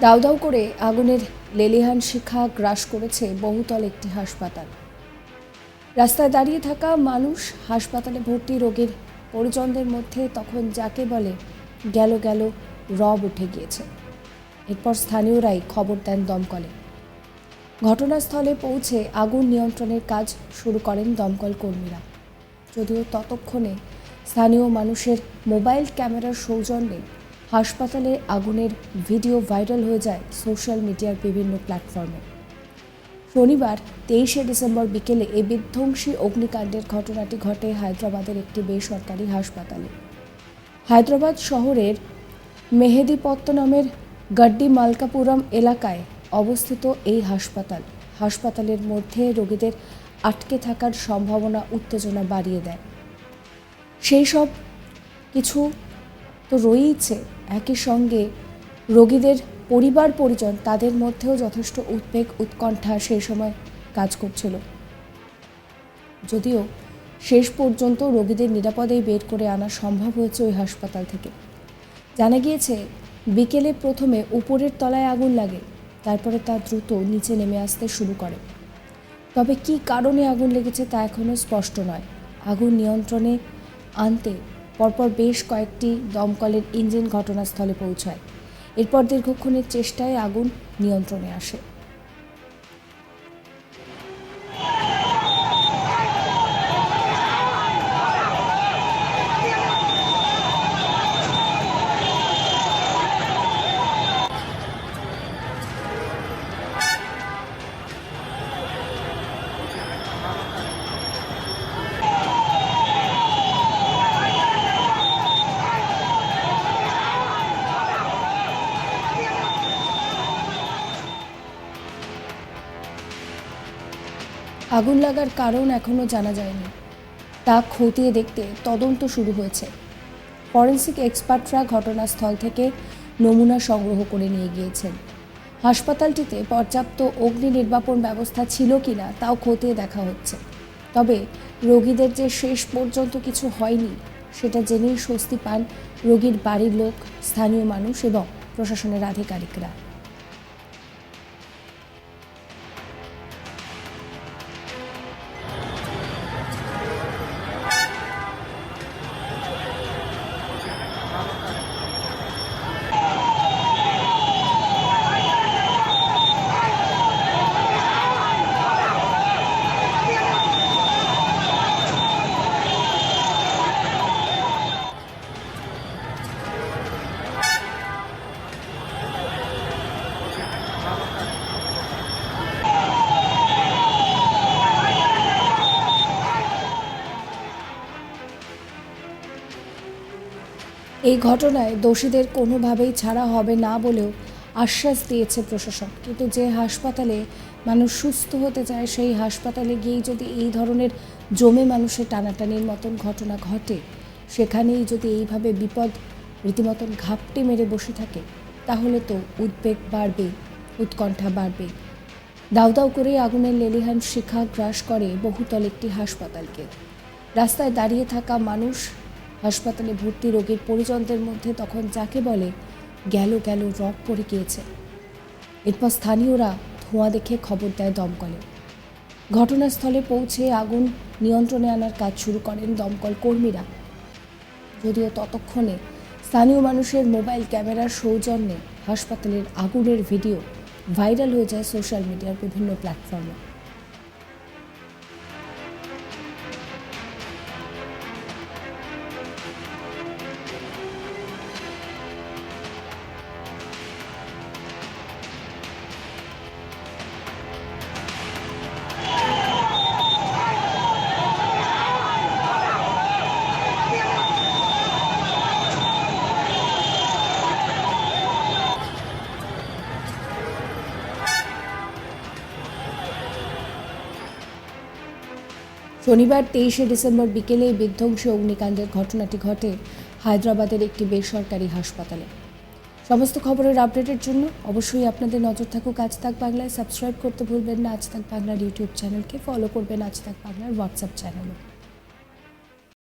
দাউ দাউ করে আগুনের লেলিহান শিখা গ্রাস করেছে বহুতল একটি হাসপাতাল। রাস্তায় দাঁড়িয়ে থাকা মানুষ হাসপাতালে ভর্তি রোগীর পরিজনদের মধ্যে তখন যাকে বলে গেল গেল রব উঠে গিয়েছে। এরপর স্থানীয়রাই খবর দেন দমকলে। ঘটনাস্থলে পৌঁছে আগুন নিয়ন্ত্রণের কাজ শুরু করেন দমকল কর্মীরা। যদিও ততক্ষণে স্থানীয় মানুষের মোবাইল ক্যামেরার সৌজন্যে হাসপাতালে আগুনের ভিডিও ভাইরাল হয়ে যায় সোশ্যাল মিডিয়ার বিভিন্ন প্ল্যাটফর্মে। শনিবার তেইশে ডিসেম্বর বিকেলে এই বিধ্বংসী অগ্নিকাণ্ডের ঘটনাটি ঘটে হায়দ্রাবাদের একটি বেসরকারি হাসপাতালে। হায়দ্রাবাদ শহরের মেহেদিপত্তনমের গাড্ডি মালকাপুরম এলাকায় অবস্থিত এই হাসপাতাল। হাসপাতালের মধ্যে রোগীদের আটকে থাকার সম্ভাবনা, উত্তেজনা বাড়িয়ে দেয়। সেই সব কিছু তো রয়েইছে একই সঙ্গে রোগীদের পরিবার পরিজন তাদের মধ্যেও যথেষ্ট উদ্বেগ, উৎকণ্ঠা সেই সময় কাজ করছিল। যদিও শেষ পর্যন্ত রোগীদের নিরাপদেই বের করে আনা সম্ভব হয়েছে ওই হাসপাতাল থেকে। জানা গিয়েছে, বিকেলে প্রথমে উপরের তলায় আগুন লাগে, তারপরে তা দ্রুত নিচে নেমে আসতে শুরু করে। তবে কী কারণে আগুন লেগেছে তা এখনও স্পষ্ট নয়। আগুন নিয়ন্ত্রণে আনতে পরপর বেশ কয়েকটি দমকলের ইঞ্জিন ঘটনাস্থলে পৌঁছায়। এরপর দীর্ঘক্ষণের চেষ্টায় আগুন নিয়ন্ত্রণে আসে। আগুন লাগার কারণ এখনও জানা যায়নি। তা খতিয়ে দেখতে তদন্ত শুরু হয়েছে। ফরেন্সিক এক্সপার্টরা ঘটনাস্থল থেকে নমুনা সংগ্রহ করে নিয়ে গিয়েছেন। হাসপাতালটিতে পর্যাপ্ত অগ্নি নির্বাপন ব্যবস্থা ছিল কিনা তাও খতিয়ে দেখা হচ্ছে। তবে রোগীদের যে শেষ পর্যন্ত কিছু হয়নি, সেটা জেনেই স্বস্তি পান রোগীর বাড়ির লোক, স্থানীয় মানুষ এবং প্রশাসনের আধিকারিকরা। এই ঘটনায় দোষীদের কোনোভাবেই ছাড়া হবে না বলেও আশ্বাস দিয়েছে প্রশাসন। কিন্তু যে হাসপাতালে মানুষ সুস্থ হতে চায়, সেই হাসপাতালে গিয়েই যদি এই ধরনের জমে মানুষের টানাটানির মতন ঘটনা ঘটে, সেখানেই যদি এইভাবে বিপদ রীতিমতন ঘাপটে মেরে বসে থাকে, তাহলে তো উদ্বেগ বাড়বে উৎকণ্ঠা বাড়বে দাউ দাউ করে আগুনের লেলিহান শিখা গ্রাস করে বহুতল একটি হাসপাতালকে। রাস্তায় দাঁড়িয়ে থাকা মানুষ হাসপাতালে ভর্তি রোগীর পরিজনদের মধ্যে তখন যাকে বলে গেল গেল রক পড়ে গিয়েছে। এরপর স্থানীয়রা ধোঁয়া দেখে খবর দেয় দমকলে। ঘটনাস্থলে পৌঁছে আগুন নিয়ন্ত্রণে আনার কাজ শুরু করেন দমকল কর্মীরা। যদিও ততক্ষণে স্থানীয় মানুষের মোবাইল ক্যামেরার সৌজন্যে হাসপাতালের আগুনের ভিডিও ভাইরাল হয়ে যায় সোশ্যাল মিডিয়ার বিভিন্ন প্ল্যাটফর্মে। শনিবার তেইশে ডিসেম্বর বিকেলে বিধ্বংসী অগ্নিকাণ্ডের ঘটনাটি ঘটে হায়দ্রাবাদের একটি বেসরকারি হাসপাতালে। সমস্ত খবরের আপডেটের জন্য অবশ্যই আপনাদের নজর থাকুক আজ থাক বাংলায়। সাবস্ক্রাইব করতে ভুলবেন না। আজ থাক বাংলার ইউটিউব চ্যানেলকে ফলো করবেন। আজ তাক বাংলার হোয়াটসঅ্যাপ চ্যানেলও।